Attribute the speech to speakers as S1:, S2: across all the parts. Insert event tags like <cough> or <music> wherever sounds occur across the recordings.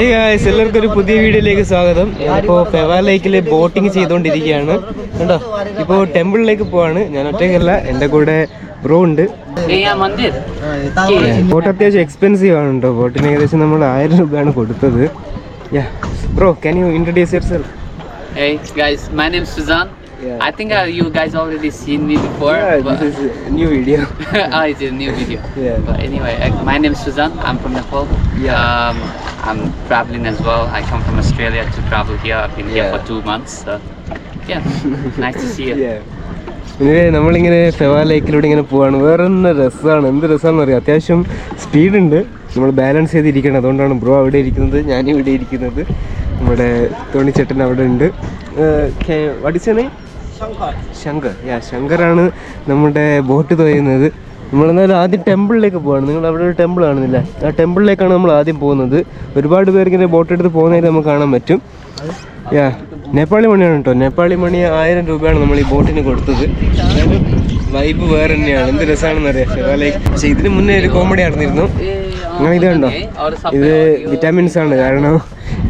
S1: എല്ലാവർക്കും ഒരു പുതിയ വീഡിയോയിലേക്ക് സ്വാഗതം. ഇപ്പോൾ ഫെവാ ലേക്കിൽ ബോട്ടിങ് ചെയ്തുകൊണ്ടിരിക്കുകയാണ്. കണ്ടോ? ഇപ്പോൾ ടെമ്പിളിലേക്ക് പോവാണ്. ഞാൻ ഒറ്റയ്ക്കല്ല എന്റെ കൂടെ ബ്രോ ഉണ്ട്. ബോട്ട് അത്യാവശ്യം എക്സ്പെൻസീവ് ആണ് കേട്ടോ ബോട്ടിന് ഏകദേശം നമ്മൾ ആയിരം രൂപയാണ് കൊടുത്തത്.
S2: Bro can you introduce yourself
S1: Yeah.
S2: I think uh, you guys already seen me before. Yeah, but
S1: this is a new video.
S2: oh, it's a new video.
S1: Yeah.
S2: But anyway, uh, my name is Suzanne. I'm from Nepal.
S1: Yeah.
S2: Um, I'm traveling as well. I come from Australia to travel here. I've been
S1: yeah.
S2: here for two months. So, yeah, nice to see you.
S1: ഇങ്ങനെ നമ്മളിങ്ങനെ ഫെവാ ലേക്കിലൂടെ ഇങ്ങനെ പോവാണ് വേറൊന്ന് രസമാണ് എന്ത് രസമാണെന്ന് അറിയാം അത്യാവശ്യം സ്പീഡുണ്ട് നമ്മൾ ബാലൻസ് ചെയ്തിരിക്കണം അതുകൊണ്ടാണ് ബ്രോ അവിടെ ഇരിക്കുന്നത് ഞാനും ഇവിടെ ഇരിക്കുന്നത് നമ്മുടെ തോണിച്ചേട്ടൻ അവിടെ ഉണ്ട് വടിച്ചനെ ശങ്കർ. യാ ശങ്കറാണ് നമ്മുടെ ബോട്ട് നമ്മൾ നമ്മളെന്നാലും ആദ്യം ടെമ്പിളിലേക്ക് പോവാണ്. നിങ്ങൾ അവിടെ ഒരു ടെമ്പിൾ കാണുന്നില്ല. ആ ടെമ്പിളിലേക്കാണ് നമ്മൾ ആദ്യം പോകുന്നത്. ഒരുപാട് പേർക്ക് ഇങ്ങനെ ബോട്ട് എടുത്ത് പോകുന്നതായിട്ട് നമുക്ക് കാണാൻ പറ്റും. യാ നേപ്പാളി മണിയാണ് കേട്ടോ. നേപ്പാളി മണി ആയിരം രൂപയാണ് നമ്മൾ ഈ ബോട്ടിന് കൊടുത്തത്. വൈബ് വേറെ തന്നെയാണ്. എന്ത് രസമാണെന്ന് അറിയാം. പക്ഷേ ഇതിന് മുന്നേ ഒരു കോമഡി നടന്നിരുന്നു. അങ്ങനെ ഇത് കണ്ടോ? ഇത് വിറ്റാമിൻസ് ആണ് കാരണം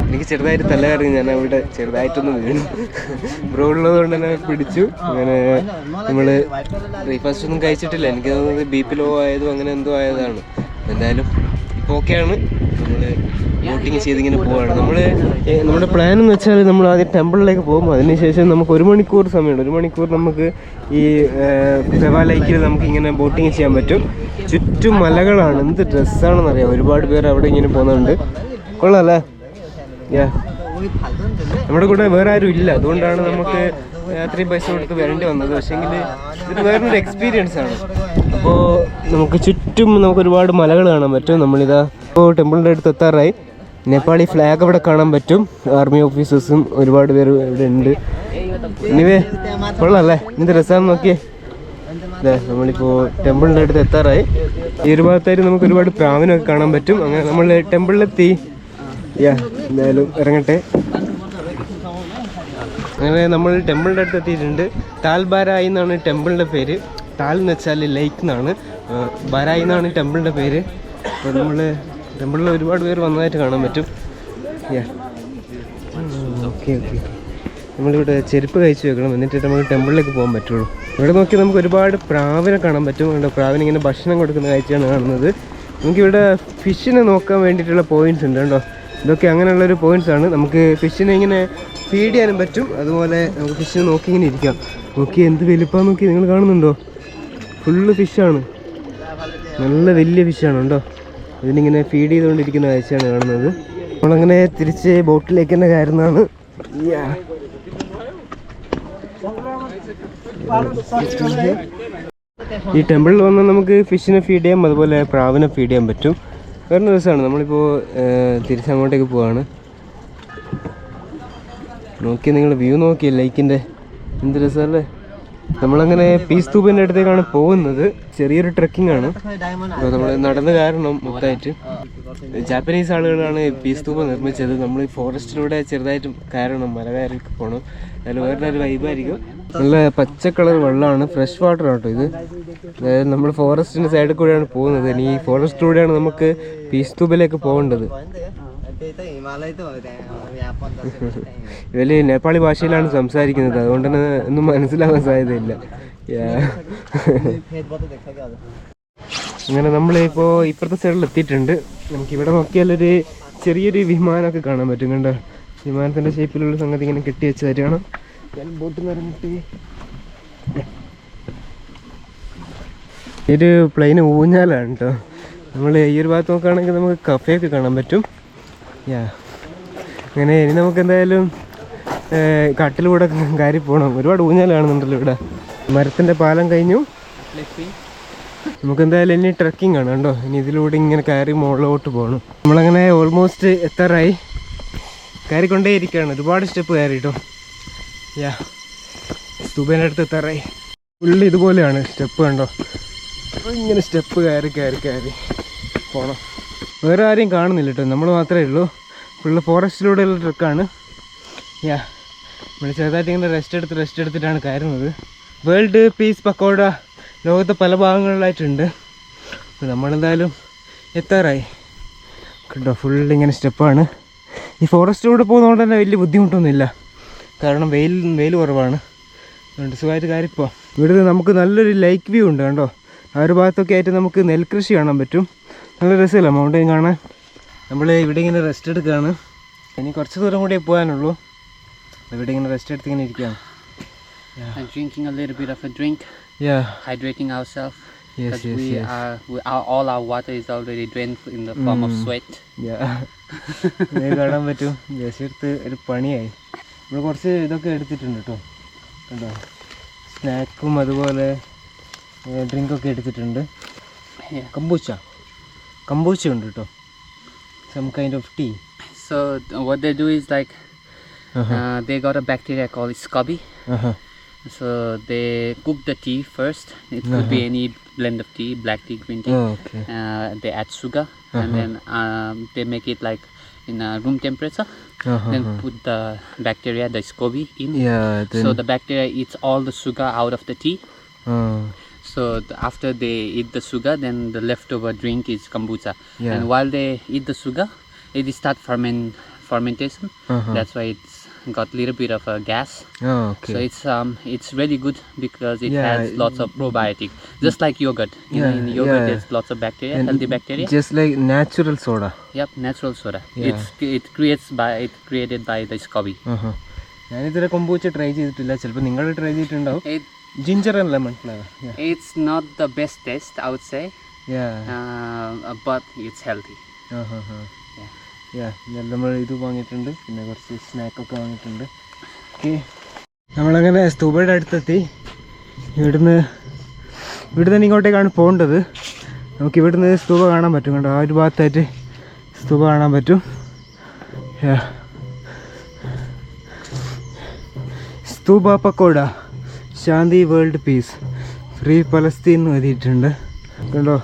S1: എനിക്ക് ചെറുതായിട്ട് തലകറി ഞാൻ അവിടെ ചെറുതായിട്ടൊന്ന് വീണു. ബ്രോ ഉള്ളത് കൊണ്ട് തന്നെ പിടിച്ചു. അങ്ങനെ നമ്മൾ ബ്രേക്ക്ഫാസ്റ്റ് ഒന്നും കഴിച്ചിട്ടില്ല. എനിക്ക് തോന്നുന്നത് ബി പി ലോ ആയതും അങ്ങനെ എന്തോ ആയതാണ്. എന്തായാലും ഇപ്പോൾ ഓക്കെയാണ് നമ്മൾ ബോട്ടിങ് ചെയ്തിങ്ങനെ പോവാണ്. നമ്മൾ നമ്മുടെ പ്ലാൻ എന്ന് വെച്ചാൽ നമ്മൾ ആദ്യം ടെമ്പിളിലേക്ക് പോകും. അതിനുശേഷം നമുക്ക് ഒരു മണിക്കൂർ സമയമുണ്ട്. ഒരു മണിക്കൂർ നമുക്ക് ഈ ഫെവാ ലൈക്കിൽ നമുക്ക് ഇങ്ങനെ ബോട്ടിങ് ചെയ്യാൻ പറ്റും. ചുറ്റും മലകളാണ്. എന്ത് ഡ്രസ്സാണെന്നറിയാം ഒരുപാട് പേർ അവിടെ ഇങ്ങനെ പോകുന്നുണ്ട്. കൊള്ളാല്ലേ യാ നമ്മുടെ കൂടെ വേറെ ആരും ഇല്ല. അതുകൊണ്ടാണ് നമുക്ക് അത്രയും പൈസ കൊടുത്ത് വരേണ്ടി വന്നത്. പക്ഷേങ്കിൽ ഇത് വേറൊരു എക്സ്പീരിയൻസ് ആണ്. അപ്പോൾ നമുക്ക് ചുറ്റും നമുക്ക് ഒരുപാട് മലകൾ കാണാൻ പറ്റും. നമ്മളിതാ ഇപ്പോൾ ടെമ്പിളിന്റെ അടുത്ത് എത്താറായി. നേപ്പാളി ഫ്ലാഗ് അവിടെ കാണാൻ പറ്റും. ആർമി ഓഫീസേഴ്സും ഒരുപാട് പേര് ഇവിടെ ഉണ്ട്. ഇനിവേ കൊള്ളാല്ലേ എന്ത് രസമാണെന്ന് നോക്കിയേ. അതെ നമ്മളിപ്പോൾ ടെമ്പിളിന്റെ അടുത്ത് എത്താറായി. ഈ ഒരു ഭാഗത്തായിട്ട് നമുക്ക് ഒരുപാട് പ്രാവിനൊക്കെ കാണാൻ പറ്റും. അങ്ങനെ നമ്മൾ ടെമ്പിളിലെത്തി. എന്തായാലും ഇറങ്ങട്ടെ. അങ്ങനെ നമ്മൾ ടെമ്പിളിന്റെ അടുത്ത് എത്തിയിട്ടുണ്ട്. താൽ ബാരായി എന്നാണ് ടെമ്പിളിന്റെ പേര്. താൽ എന്ന് വെച്ചാൽ ലേക്ക് എന്നാണ്. ബാരായി എന്നാണ് ടെമ്പിളിന്റെ പേര്. അപ്പോൾ നമ്മൾ ടെമ്പിളിൽ ഒരുപാട് പേര് വന്നതായിട്ട് കാണാൻ പറ്റും. ഓക്കെ ഓക്കെ നമ്മളിവിടെ ചെരുപ്പ് കഴിച്ച് വെക്കണം. എന്നിട്ട് നമുക്ക് ടെമ്പിളിലേക്ക് പോകാൻ പറ്റുള്ളൂ. ഇവിടെ നോക്കി നമുക്ക് ഒരുപാട് പ്രാവിനെ കാണാൻ പറ്റും. ഇവിടെ പ്രാവിന് ഇങ്ങനെ ഭക്ഷണം കൊടുക്കുന്ന കാഴ്ചയാണ് കാണുന്നത്. നമുക്കിവിടെ ഫിഷിനെ നോക്കാൻ വേണ്ടിയിട്ടുള്ള പോയിന്റ്സ് ഉണ്ട് കേട്ടോ ഇതൊക്കെ അങ്ങനെയുള്ളൊരു പോയിന്റ്സ് ആണ്. നമുക്ക് ഫിഷിനെ ഇങ്ങനെ ഫീഡ് ചെയ്യാനും പറ്റും. അതുപോലെ നമുക്ക് ഫിഷിനെ നോക്കി ഇങ്ങനെ ഇരിക്കാം. നോക്കി എന്ത് വലുപ്പം നോക്കി നിങ്ങൾ കാണുന്നുണ്ടോ? ഫുള്ള് ഫിഷാണ് നല്ല വലിയ ഫിഷാണ് കേട്ടോ ഇതിനിങ്ങനെ ഫീഡ് ചെയ്തുകൊണ്ടിരിക്കുന്ന കാഴ്ചയാണ് കാണുന്നത്. നമ്മളങ്ങനെ തിരിച്ച് ബോട്ടിലേക്ക് തന്നെ കയറുന്നതാണ്. ഈ ടെമ്പിളിൽ വന്നാൽ നമുക്ക് ഫിഷിനെ ഫീഡ് ചെയ്യാം. അതുപോലെ പ്രാവിനെ ഫീഡ് ചെയ്യാൻ പറ്റും. വേറെ രസമാണ് നമ്മളിപ്പോൾ തിരിച്ചങ്ങോട്ടേക്ക് പോവാണ്. നോക്കി നിങ്ങൾ വ്യൂ നോക്കിയേ ലൈക്കിന്റെ എന്ത് രസമല്ലേ നമ്മളങ്ങനെ പീസ് തൂപ്പിന്റെ അടുത്തേക്കാണ് പോകുന്നത്. ചെറിയൊരു ട്രക്കിംഗ് ആണ്. നമ്മൾ നടന്ന കാരണം മൊത്തമായിട്ട് ജാപ്പനീസ് ആളുകളാണ് പീസ് തൂപ്പ് നിർമ്മിച്ചത്. നമ്മൾ ഈ ഫോറസ്റ്റിലൂടെ ചെറുതായിട്ട് കയറണം. മല കയറി പോകണം അതിൽ വേറെ ഒരു വൈബായിരിക്കും നല്ല പച്ച കളർ വെള്ളമാണ് ഫ്രഷ് വാട്ടർ ആട്ടോ ഇത്. അതായത് നമ്മൾ ഫോറസ്റ്റിന്റെ സൈഡിൽ കൂടെയാണ് പോകുന്നത്. ഇനി ഈ ഫോറസ്റ്റിലൂടെയാണ് നമുക്ക് പീസ് തൂപ്പിലേക്ക് പോകേണ്ടത്. ഇവർ നേപ്പാളി ഭാഷയിലാണ് സംസാരിക്കുന്നത്. അതുകൊണ്ട് തന്നെ ഒന്നും മനസ്സിലാവാൻ സാധ്യതയില്ല. അങ്ങനെ നമ്മളിപ്പോൾ ഇപ്പുറത്തെ സൈഡിൽ എത്തിയിട്ടുണ്ട്. നമുക്ക് ഇവിടെ നോക്കിയാലൊരു ചെറിയൊരു വിമാനമൊക്കെ കാണാൻ പറ്റും. കണ്ടോ? വിമാനത്തിന്റെ ഷേപ്പിലുള്ള സംഗതി ഇങ്ങനെ കെട്ടി വെച്ചതായിട്ട് കാണാം ഞാൻ ബോട്ടിൽ നിന്ന് ഈ ഒരു പ്ലെയിന് ഊഞ്ഞാലാണ് കേട്ടോ നമ്മൾ ഈ ഒരു ഭാഗത്ത് നോക്കുകയാണെങ്കിൽ നമുക്ക് കഫേയൊക്കെ കാണാൻ പറ്റും. യാ അങ്ങനെ ഇനി നമുക്ക് എന്തായാലും കാട്ടിലൂടെ കയറി പോകണം ഒരുപാട് ഊഞ്ഞാൽ കാണുന്നുണ്ടല്ലോ ഇവിടെ. മരത്തിന്റെ പാലം കഴിഞ്ഞു. നമുക്ക് എന്തായാലും ഇനി ട്രക്കിംഗ് ആണ് കണ്ടോ? ഇനി ഇതിലൂടെ ഇങ്ങനെ കയറി മുകളിലോട്ട് പോകണം നമ്മളങ്ങനെ ഓൾമോസ്റ്റ് എത്താറായി. കയറിക്കൊണ്ടേ ഇരിക്കുകയാണ് ഒരുപാട് സ്റ്റെപ്പ് കയറി കേട്ടോ യാ സ്തൂപേന്റെ അടുത്ത് എത്താറായി. ഫുള്ള് ഇതുപോലെയാണ് സ്റ്റെപ്പ് കണ്ടോ? അപ്പോൾ ഇങ്ങനെ സ്റ്റെപ്പ് കയറി കയറി കയറി പോകണം വേറെ ആരെയും കാണുന്നില്ല കേട്ടോ നമ്മൾ മാത്രമേ ഉള്ളൂ. ഫുള്ള് ഫോറസ്റ്റിലൂടെയുള്ള ട്രക്കാണ്. യാ നമ്മൾ ചെറുതായിട്ട് ഇങ്ങനെ റെസ്റ്റ് എടുത്ത് റെസ്റ്റ് എടുത്തിട്ടാണ് കയറുന്നത്. വേൾഡ് പീസ് പക്കോട ലോകത്തെ പല ഭാഗങ്ങളിലായിട്ടുണ്ട്. അപ്പോൾ നമ്മളെന്തായാലും എത്താറായി. കേട്ടോ ഫുൾ ഇങ്ങനെ സ്റ്റെപ്പാണ് ഈ ഫോറസ്റ്റിലൂടെ പോകുന്നതുകൊണ്ട് തന്നെ വലിയ ബുദ്ധിമുട്ടൊന്നുമില്ല. കാരണം വെയിൽ വെയിൽ കുറവാണ്. അതുകൊണ്ട് സുഖമായിട്ട് കാര്യപ്പോൾ ഇവിടുന്ന് നമുക്ക് നല്ലൊരു ലൈക്ക് വ്യൂ ഉണ്ട് കണ്ടോ. ആ ഒരു ഭാഗത്തൊക്കെ ആയിട്ട് നമുക്ക് നെൽകൃഷി കാണാൻ പറ്റും. നല്ല രസമല്ല മൗണ്ടൈൻ കാണാൻ നമ്മൾ ഇവിടെ ഇങ്ങനെ റെസ്റ്റ് എടുക്കുകയാണ് ഇനി കുറച്ച് ദൂരം കൂടി പോകാനുള്ളൂ ഇവിടെ ഇങ്ങനെ റെസ്റ്റ് എടുത്ത് ഇങ്ങനെ ഇരിക്കുകയാണ്
S2: And drinking a little bit of a drink,
S1: Yeah.
S2: hydrating ourselves.
S1: Yes, yes,
S2: we
S1: yes.
S2: are, we are, all our water is already drained in the form of
S1: Mm.
S2: sweat.
S1: Yeah. കാണാൻ പറ്റും just എടുത്ത് ഒരു പണിയായി നമ്മൾ കുറച്ച് ഇതൊക്കെ എടുത്തിട്ടുണ്ട് കേട്ടോ കണ്ടോ സ്നാക്കും അതുപോലെ ഡ്രിങ്കൊക്കെ എടുത്തിട്ടുണ്ട്
S2: Yeah.
S1: കമ്പൂച്ച കമ്പൂച്ച ഉണ്ട് കേട്ടോ some kind of tea
S2: So th- what they do is like uh, they got a bacteria called SCOBY. So they cook the tea first. It could be any blend of tea, black tea, green tea.
S1: Okay
S2: Uh, they add sugar and then um, they make it like in uh, room temperature. Then put the bacteria, the SCOBY, in.
S1: Yeah
S2: So the bacteria eats all the sugar out of the tea. So th- after they eat the sugar, then the leftover drink is kombucha.
S1: Yeah.
S2: And while they eat the sugar, it start ferment fermentation.
S1: Uh-huh.
S2: That's why it's got little bit of a gas.
S1: Okay
S2: So it's um it's really good because it
S1: Yeah,
S2: has lots of probiotic, just like yogurt. You know,
S1: Yeah,
S2: in yogurt
S1: yeah.
S2: there's lots of bacteria, healthy bacteria.
S1: Just like natural soda
S2: Yep, natural soda.
S1: Yeah.
S2: It's it creates by it created by the SCOBY.
S1: ഞാനിതുവരെ kombucha try ചെയ്തിട്ടില്ല ചിലപ്പോൾ നിങ്ങൾ try ചെയ്തിട്ടുണ്ടാവും
S2: It
S1: and lemon flavor. Yeah.
S2: it's not the best taste, I would say,
S1: Yeah.
S2: uh, but it's healthy. Uh -huh. Yeah.
S1: യാ നമ്മൾ ഇത് വാങ്ങിയിട്ടുണ്ട് പിന്നെ കുറച്ച് സ്നാക്കൊക്കെ വാങ്ങിയിട്ടുണ്ട് ഓക്കെ നമ്മളങ്ങനെ സ്തൂബയുടെ അടുത്തെത്തി ഇവിടുന്ന് ഇവിടുന്ന് ഇങ്ങോട്ടേക്കാണ് പോകേണ്ടത് നമുക്ക് ഇവിടുന്ന് സ്തൂപ കാണാൻ പറ്റും കണ്ടോ ആ ഒരു ഭാഗത്തായിട്ട് സ്തൂപ കാണാൻ പറ്റും stupa pagoda Shanti world peace free Palestine എന്ന് എഴുതിയിട്ടുണ്ട്. കണ്ടോ?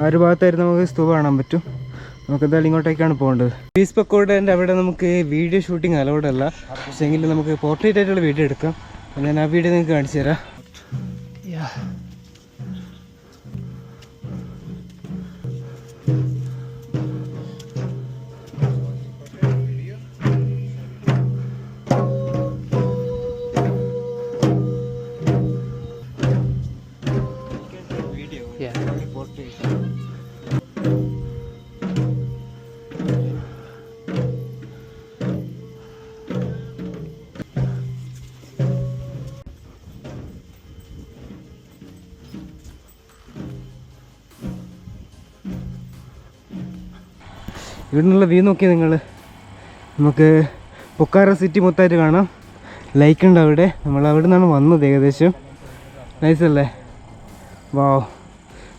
S1: ആ ഒരു ഭാഗത്തായിരുന്നു നമുക്ക് സ്തൂപ കാണാൻ പറ്റും. നമുക്ക് എന്തായാലും ഇങ്ങോട്ടേക്കാണ് പോകേണ്ടത്. പീസ് പക്കോടേന്റെ അവിടെ നമുക്ക് വീഡിയോ ഷൂട്ടിംഗ് അലൗഡ് അല്ല. പക്ഷേ എങ്കിലും നമുക്ക് പോർട്രേറ്റ് ആയിട്ടുള്ള വീഡിയോ എടുക്കാം. ഞാൻ ആ വീഡിയോ നിങ്ങൾക്ക് കാണിച്ചു തരാം.
S2: Yeah.
S1: ഇവിടെ നിന്നുള്ള വ്യൂ നോക്കി നിങ്ങൾ നമുക്ക് പൊക്കാറ സിറ്റി മൊത്തമായിട്ട് കാണാം. ലൈക്ക് ഉണ്ട് അവിടെ. നമ്മൾ അവിടെ നിന്നാണ് വന്നത് ഏകദേശം. നൈസല്ലേ വാ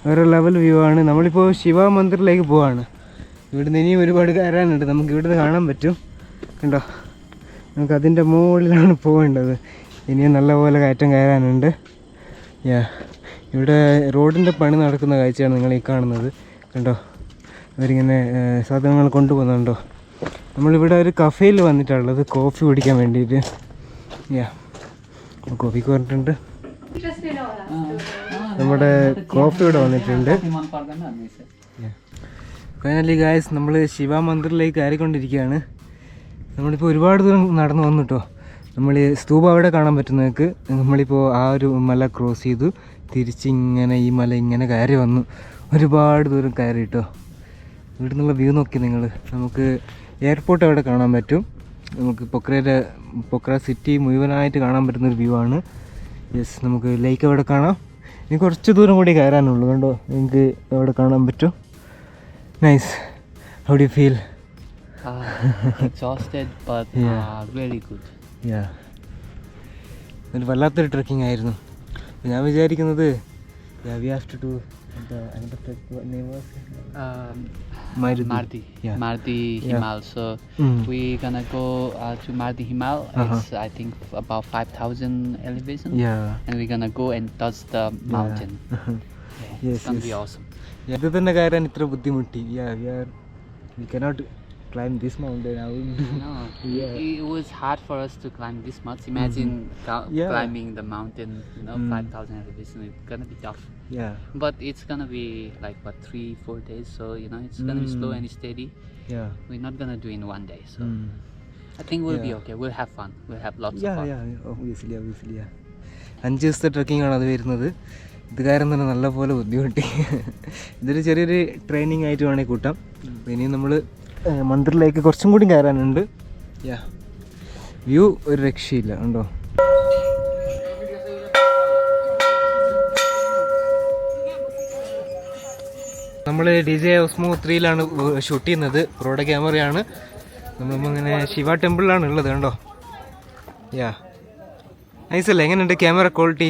S1: വേറെ ലെവൽ വ്യൂ ആണ്. നമ്മളിപ്പോൾ ശിവ മന്ദിറിലേക്ക് പോവാണ്. ഇവിടുന്ന് ഇനിയും ഒരുപാട് കയറാനുണ്ട്. നമുക്ക് ഇവിടുന്ന് കാണാൻ പറ്റും. കണ്ടോ? നമുക്ക് അതിന്റെ മുകളിലാണ് പോകേണ്ടത് ഇനിയും നല്ലപോലെ കയറ്റം കയറാനുണ്ട്. യാ ഇവിടെ റോഡിന്റെ പണി നടക്കുന്ന കാഴ്ചയാണ് നിങ്ങൾ ഈ കാണുന്നത്. കണ്ടോ? അവരിങ്ങനെ സാധനങ്ങൾ കൊണ്ടുപോകുന്നുണ്ടോ? നമ്മളിവിടെ ഒരു കഫേയിൽ വന്നിട്ടുള്ളത് കോഫി കുടിക്കാൻ വേണ്ടിയിട്ട്. യാ കോഫി പറഞ്ഞിട്ടുണ്ട് നമ്മുടെ കോഫി ഇവിടെ വന്നിട്ടുണ്ട്. ഫൈനലി ഗായസ് നമ്മൾ ശിവ മന്ദിറിലേക്ക് കയറിക്കൊണ്ടിരിക്കുകയാണ്. നമ്മളിപ്പോൾ ഒരുപാട് ദൂരം നടന്നു വന്നു കേട്ടോ നമ്മൾ സ്തൂപ അവിടെ കാണാൻ പറ്റുന്നവർക്ക് നമ്മളിപ്പോൾ ആ ഒരു മല ക്രോസ് ചെയ്തു. തിരിച്ചിങ്ങനെ ഈ മല ഇങ്ങനെ കയറി വന്നു. ഒരുപാട് ദൂരം കയറി കേട്ടോ ഇവിടെ നിന്നുള്ള വ്യൂ നോക്കി നിങ്ങൾ നമുക്ക് എയർപോർട്ട് അവിടെ കാണാൻ പറ്റും. നമുക്ക് പൊക്രയുടെ പൊക്ര സിറ്റി മുഴുവനായിട്ട് കാണാൻ പറ്റുന്നൊരു വ്യൂ ആണ്. യെസ് നമുക്ക് ലേക്ക് അവിടെ കാണാം. ഇനി കുറച്ച് ദൂരം കൂടി കയറാനുള്ളൂ. കണ്ടോ? നിങ്ങൾക്ക് അവിടെ കാണാൻ പറ്റും. Nice how do feel
S2: uh,
S1: yeah ഒരു വല്ലാത്തൊരു ട്രക്കിംഗ് ആയിരുന്നു. ഞാൻ വിചാരിക്കുന്നത് we have to Do
S2: Um,
S1: Mardi.
S2: Mardi,
S1: Yeah.
S2: Mardi
S1: Yeah.
S2: Himal. So
S1: Mm.
S2: we're gonna go uh, to Mardi Himal.
S1: Uh-huh.
S2: It's I think f- about five thousand elevation,
S1: yeah
S2: and we're gonna go and touch the <laughs> mountain. Yeah,
S1: Yes,
S2: it's gonna be
S1: yes.
S2: awesome.
S1: ഇത് തന്നെ കയറാൻ ഇത്ര ബുദ്ധിമുട്ടി yeah we are we cannot climb this mountain, I would do.
S2: No,
S1: Yeah.
S2: it, it was hard for us to climb this much. Imagine mm-hmm.
S1: Yeah.
S2: climbing the mountain, you know,
S1: Mm.
S2: 5,000 elevation. It's gonna be tough.
S1: Yeah,
S2: But it's gonna be like what three, four days. So you know, it's gonna mm. be slow
S1: Mm.
S2: and steady.
S1: yeah.
S2: We're not gonna do it in one day. So
S1: Mm.
S2: I think we'll
S1: yeah.
S2: be okay. We'll have fun. We'll have lots
S1: Yeah,
S2: of fun.
S1: yeah, yeah, obviously, obviously, yeah. അഞ്ച് ദിവസത്തെ trekking ആണ് അത് വരുന്നത് ഇത് കാരണം തന്നെ നല്ലപോലെ ബുദ്ധിമുട്ടി ഇതൊരു ചെറിയൊരു ട്രെയിനിങ് ആയിട്ട് വേണമെങ്കിൽ കൂട്ടാം ഇനി നമ്മൾ മന്ദിറിലേക്ക് കുറച്ചും കൂടി കയറാനുണ്ട്. യാ വ്യൂ ഒരു രക്ഷയില്ല ഉണ്ടോ നമ്മൾ ഡി ജെ ഓസ്മോ ത്രീയിലാണ് ഷൂട്ട് ചെയ്യുന്നത്. റോഡ് ക്യാമറയാണ്. നമ്മളിപ്പോൾ ഇങ്ങനെ ശിവ ടെമ്പിളിലാണ് ഉള്ളത് കണ്ടോ? യാ നൈസല്ലേ എങ്ങനെയുണ്ട്? ക്യാമറ ക്വാളിറ്റി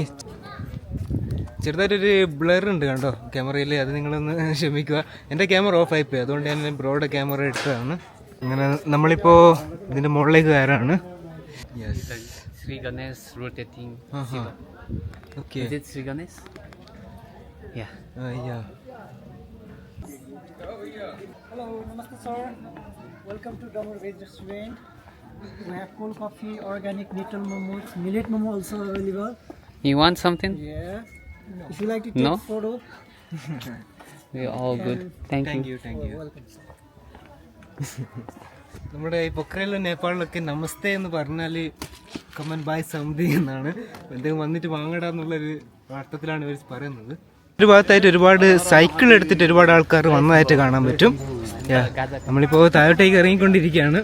S1: ചെറുതായിട്ടൊരു ബ്ലർ ഉണ്ട് കണ്ടോ? ക്യാമറയിൽ അത് നിങ്ങളൊന്ന് <laughs> ക്ഷമിക്കുക. എന്റെ ക്യാമറ ഓഫ് ആയി പോയി അതുകൊണ്ട് ഞാൻ ബ്രോഡ് ക്യാമറ എടുത്തതാണ്. അങ്ങനെ നമ്മളിപ്പോൾ ഇതിന്റെ മുകളിലേക്ക് കയറാണ്.
S3: We have cold coffee, organic little momos, millet momos also available.
S2: You want something
S3: yeah If you like to take
S2: No?
S3: photo, <laughs>
S2: we are all good. Thank,
S1: thank
S2: you.
S1: you. Thank you.
S3: welcome.
S1: നമ്മുടെ ഈ പൊക്രയിലും നേപ്പാളിലൊക്കെ നമസ്തേ എന്ന് പറഞ്ഞാൽ കമൻ bye സമിതി എന്നാണ് എന്തെങ്കിലും വന്നിട്ട് വാങ്ങട എന്നുള്ളൊരു അർത്ഥത്തിലാണ് ഇവർ പറയുന്നത് ഒരു ഭാഗത്തായിട്ട് ഒരുപാട് സൈക്കിൾ എടുത്തിട്ട് ഒരുപാട് ആൾക്കാർ വന്നതായിട്ട് കാണാൻ പറ്റും നമ്മളിപ്പോൾ താഴോട്ടേക്ക് ഇറങ്ങിക്കൊണ്ടിരിക്കുകയാണ്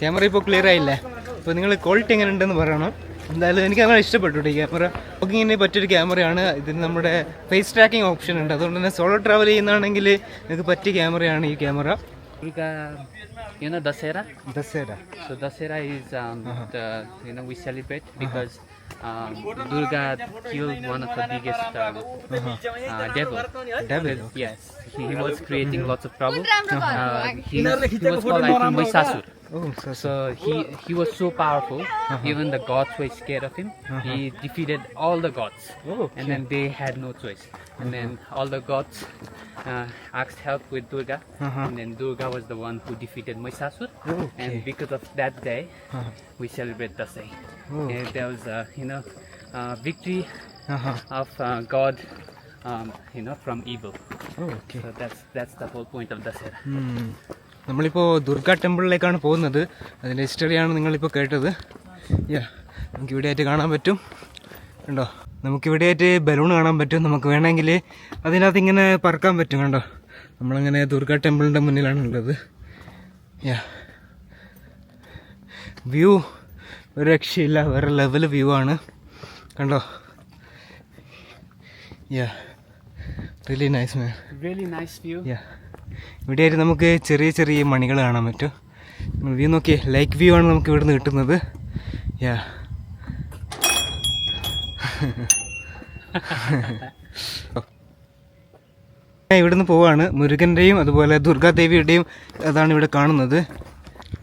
S1: ക്യാമറ ഇപ്പോൾ ക്ലിയർ ആയില്ലേ അപ്പോൾ നിങ്ങൾ ക്വാളിറ്റി എങ്ങനെ ഉണ്ടെന്ന് പറയണം എന്തായാലും എനിക്ക് അങ്ങനെ ഇഷ്ടപ്പെട്ടു ഈ ക്യാമറ വോക്കിങ്ങിന് പറ്റിയൊരു ക്യാമറയാണ് ഇതിന് നമ്മുടെ ഫേസ് ട്രാക്കിംഗ് ഓപ്ഷൻ ഉണ്ട്. അതുകൊണ്ട് തന്നെ സോളോ ട്രാവൽ ചെയ്യുന്നതാണെങ്കിൽ നിങ്ങൾക്ക് പറ്റിയ ക്യാമറയാണ് ഈ
S2: camera Dussehra
S1: Dussehra
S2: so Dussehra is we celebrate because Durga one of the biggest ഡെവ
S1: ഡെവ
S2: yes he was creating lots of trouble he was called like my സാസൂർ
S1: Oh, so,
S2: he he was so powerful. Uh -huh. Even the gods were scared of him. Uh -huh. He defeated all the gods,
S1: oh, okay.
S2: and then they had no choice. And uh -huh. then all the gods uh, asked help with Durga,
S1: -huh.
S2: and then Durga was the one who defeated Moisasur.
S1: Oh, okay.
S2: And because of that day,
S1: -huh.
S2: we celebrate Dasai.
S1: Oh.
S2: And there was a you know victory
S1: uh-huh.
S2: of uh, God um, you know, from evil.
S1: Oh, okay.
S2: So that's that's the whole point of Dasera.
S1: Mm. നമ്മളിപ്പോൾ ദുർഗ ടെമ്പിളിലേക്കാണ് പോകുന്നത്. അതിന്റെ ഹിസ്റ്ററിയാണ് നിങ്ങളിപ്പോൾ കേട്ടത്. യാ നമുക്ക് ഇവിടെ ആയിട്ട് കാണാൻ പറ്റും. കണ്ടോ? നമുക്ക് ഇവിടെ ആയിട്ട് ബലൂൺ കാണാൻ പറ്റും. നമുക്ക് വേണമെങ്കിൽ അതിനകത്ത് ഇങ്ങനെ പറക്കാൻ പറ്റും. കണ്ടോ? നമ്മളങ്ങനെ ദുർഗ ടെമ്പിളിന്റെ മുന്നിലാണ് ഉള്ളത്. യാ വ്യൂ ഒരു രക്ഷയില്ല. വേറെ ലെവൽ വ്യൂ ആണ്. കണ്ടോ? Yeah really nice man
S2: really nice view
S1: yeah ഇവിടെയായിട്ട് നമുക്ക് ചെറിയ ചെറിയ മണികൾ കാണാൻ പറ്റും. വ്യൂ നോക്കിയേ ലൈക്ക് വ്യൂ ആണ് നമുക്ക് ഇവിടുന്ന് കിട്ടുന്നത്. യാ <laughs> ഇവിടുന്ന് പോവാണ്. മുരുകന്റെയും അതുപോലെ ദുർഗാദേവിയുടെയും അതാണ് ഇവിടെ കാണുന്നത്.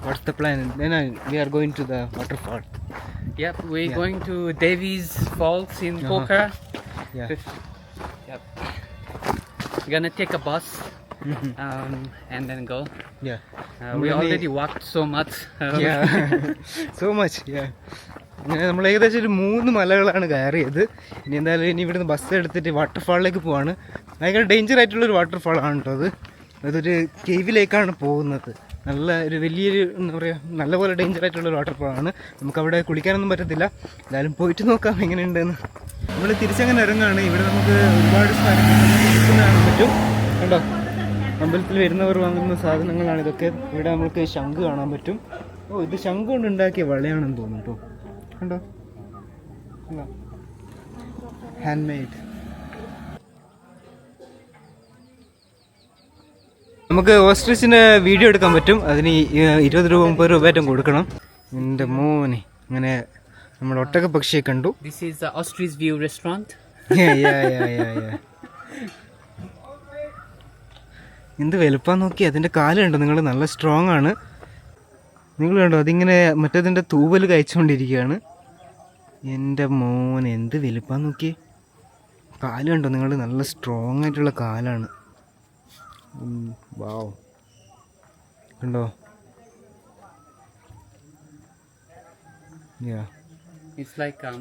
S1: What's the plan we are going to the waterfall
S2: Yep, we're going to Devi's Falls in Pokhara.
S1: Yeah
S2: Yep. We're gonna take a bus. <laughs> um, and then go.
S1: Yeah.
S2: Uh, we
S1: Really?
S2: already walked so much.
S1: So much അങ്ങനെ നമ്മൾ ഏകദേശം ഒരു മൂന്ന് മലകളാണ് കയറിയത് ഇനി എന്തായാലും ഇനി ഇവിടുന്ന് ബസ് എടുത്തിട്ട് വാട്ടർഫാളിലേക്ക് പോവാണ്. ഭയങ്കര ഡേഞ്ചർ ആയിട്ടുള്ളൊരു വാട്ടർഫാൾ ആണ് കേട്ടോ അത്. അതൊരു കേവിലേക്കാണ് പോകുന്നത്. നല്ല ഒരു വലിയൊരു എന്താ പറയുക നല്ലപോലെ ഡേഞ്ചർ ആയിട്ടുള്ളൊരു വാട്ടർഫാൾ ആണ്. നമുക്ക് അവിടെ കുളിക്കാനൊന്നും പറ്റത്തില്ല. എന്തായാലും പോയിട്ട് നോക്കാം എങ്ങനെയുണ്ടെന്ന്. നമ്മൾ തിരിച്ചങ്ങനെ ഇറങ്ങുകയാണ്. ഇവിടെ നമുക്ക് ഒരുപാട് സ്ഥലങ്ങൾ പറ്റും. കണ്ടോ? അമ്പലത്തിൽ വരുന്നവർ വാങ്ങുന്ന സാധനങ്ങളാണ് ഇതൊക്കെ. ഇവിടെ നമുക്ക് ശംഖ് കാണാൻ പറ്റും. ഓ ഇത് ശംഖ് കൊണ്ട് ഉണ്ടാക്കിയ വളയാണെന്ന് തോന്നുന്നു കേട്ടോ കണ്ടോ? ഹാൻഡ് മെയ്ഡ് നമുക്ക് ഓസ്ട്രിച്ചിന് വീഡിയോ എടുക്കാൻ പറ്റും. അതിന് ഇരുപത് രൂപ മുപ്പത് രൂപ ഏറ്റവും കൊടുക്കണം. എന്റെ മോനെ അങ്ങനെ നമ്മൾ ഒട്ടക പക്ഷിയെ കണ്ടു.
S2: This This is the view
S1: View എന്ത് വലുപ്പം നോക്കി അതിന്റെ കാലുണ്ട് നിങ്ങൾ നല്ല സ്ട്രോങ് ആണ്. നിങ്ങൾ കണ്ടോ? അതിങ്ങനെ മറ്റേതിന്റെ തൂവൽ കഴിച്ചുകൊണ്ടിരിക്കുകയാണ് എന്റെ മോൻ എന്ത് വലുപ്പം നോക്കി. കാലുണ്ടോ നിങ്ങൾ നല്ല സ്ട്രോങ് ആയിട്ടുള്ള കാലാണ്. വാവ് കണ്ടോ? Yeah.
S2: It's like um,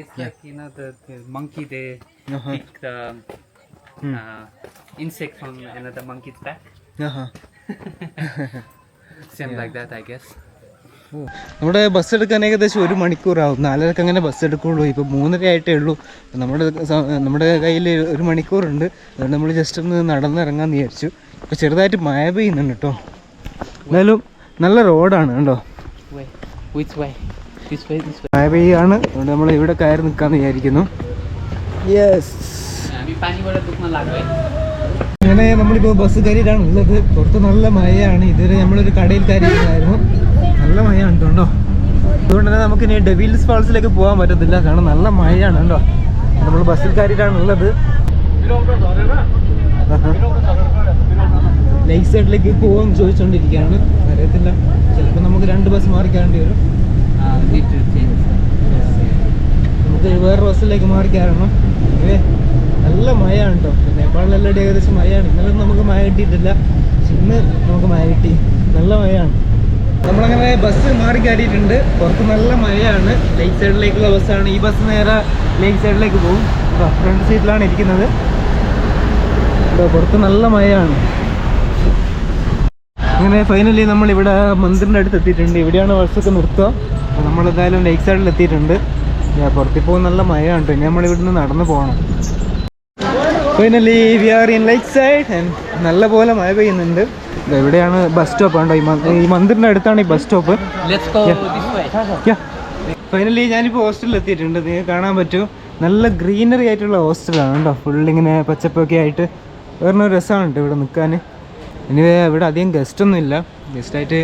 S2: it's like you monkey insect from another monkey's back.
S1: Uh-huh.
S2: Same like that, I guess.
S1: നമ്മുടെ ബസ് എടുക്കാൻ ഏകദേശം ഒരു മണിക്കൂറാവും. നാലരക്ക് അങ്ങനെ ബസ് എടുക്കുള്ളൂ. ഇപ്പോൾ മൂന്നര ആയിട്ടേ ഉള്ളൂ. നമ്മുടെ നമ്മുടെ കയ്യിൽ ഒരു മണിക്കൂറുണ്ട്. അതുകൊണ്ട് നമ്മൾ ജസ്റ്റ് ഒന്ന് നടന്നിറങ്ങാമെന്ന് വിചാരിച്ചു. ഇപ്പോൾ ചെറുതായിട്ട് മഴ പെയ്യുന്നുണ്ട് കേട്ടോ എന്നാലും നല്ല റോഡാണ്
S2: way.
S1: മഴ പെയ്യാണ്. അതുകൊണ്ട് നമ്മൾ ഇവിടെ കയറി നിൽക്കാമെന്ന് വിചാരിക്കുന്നു. യെസ് അങ്ങനെ നമ്മളിപ്പോൾ ബസ് കയറിയിട്ടാണ് ഉള്ളത്. പുറത്ത് നല്ല മഴയാണ്. ഇതുവരെ നമ്മളൊരു കടയിൽ കയറിയിരുന്നായിരുന്നു. നല്ല മഴയാണ് കേട്ടോ അതുകൊണ്ട് തന്നെ നമുക്ക് ഇനി ഡെവിൽസ് ഫാൾസിലേക്ക് പോകാൻ പറ്റത്തില്ല. കാരണം നല്ല മഴയാണ് കേട്ടോ നമ്മൾ ബസ്സിൽ കയറിയിട്ടാണ് ഉള്ളത്. ലൈഫ് സൈഡിലേക്ക് പോകാൻ ചോദിച്ചുകൊണ്ടിരിക്കുകയാണ് അറിയത്തില്ല. ചിലപ്പോൾ നമുക്ക് രണ്ട് ബസ് മാറിക്കാണ്ടി വരും. നമുക്ക് വേറെ ബസ്സിലേക്ക് മാറിക്കാറണം ഏ നല്ല മഴയാണ് കേട്ടോ നേപ്പാളിലെല്ലാം ഏകദേശം മഴയാണ്. ഇന്നലെ നമുക്ക് മഴ കിട്ടിയിട്ടില്ല. ഇന്ന് നമുക്ക് മഴ കിട്ടി. നല്ല മഴയാണ്. നമ്മളങ്ങനെ ബസ് മാറി കയറിയിട്ടുണ്ട്. പുറത്ത് നല്ല മഴയാണ്. ലേക്ക് സൈഡിലേക്കുള്ള ബസ്സാണ് ഈ ബസ് നേരെ ലേക്ക് സൈഡിലേക്ക് പോകും ഫ്രണ്ട് സീറ്റിലാണ് ഇരിക്കുന്നത്. പുറത്ത് നല്ല മഴയാണ്. അങ്ങനെ ഫൈനലി നമ്മൾ ഇവിടെ മന്ദിറിന്റെ അടുത്ത് എത്തിയിട്ടുണ്ട്. ഇവിടെയാണ് ബസ്സൊക്കെ നിർത്തുക. അപ്പോൾ നമ്മളെന്തായാലും ലേക്ക് സൈഡിൽ എത്തിയിട്ടുണ്ട്. പുറത്തിപ്പോൾ നല്ല മഴയാണ് കേട്ടോ ഇനി നമ്മളിവിടുന്ന് നടന്നു പോകണം. Finally we are in like side നല്ല പോലെ മഴ പെയ്യുന്നുണ്ട്. എവിടെയാണ് ബസ് സ്റ്റോപ്പ് ഉണ്ടോ ഈ ഈ മന്ദിറിന്റെ അടുത്താണ് ഈ ബസ് സ്റ്റോപ്പ്. ഫൈനലി ഞാനിപ്പോൾ ഹോസ്റ്റലിൽ എത്തിയിട്ടുണ്ട്. നിങ്ങൾക്ക് കാണാൻ പറ്റും. നല്ല ഗ്രീനറി ആയിട്ടുള്ള ഹോസ്റ്റലാണ് കേട്ടോ. ഫുള്ളിങ്ങനെ പച്ചപ്പൊക്കെ ആയിട്ട് വേറെ രസമാണ് കേട്ടോ ഇവിടെ നിൽക്കാൻ. ഇനി ഇവിടെ അധികം ഗസ്റ്റ് ഒന്നും ഇല്ല. ഗസ്റ്റായിട്ട്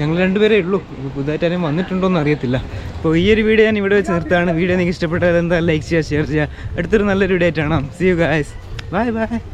S1: ഞങ്ങൾ രണ്ടുപേരേ ഉള്ളൂ. പുതുതായിട്ട് ആരും വന്നിട്ടുണ്ടോ എന്ന് അറിയത്തില്ല. അപ്പോൾ ഈ ഒരു വീഡിയോ ഞാൻ ഇവിടെ വെച്ച് നിർത്താണ് വീഡിയോ നിങ്ങൾക്ക് ഇഷ്ടപ്പെട്ടാൽ എന്താ ലൈക്ക് ചെയ്യുക ഷെയർ ചെയ്യുക. അടുത്തൊരു നല്ലൊരു വീഡിയോ ആയിട്ടാണ് see you guys bye bye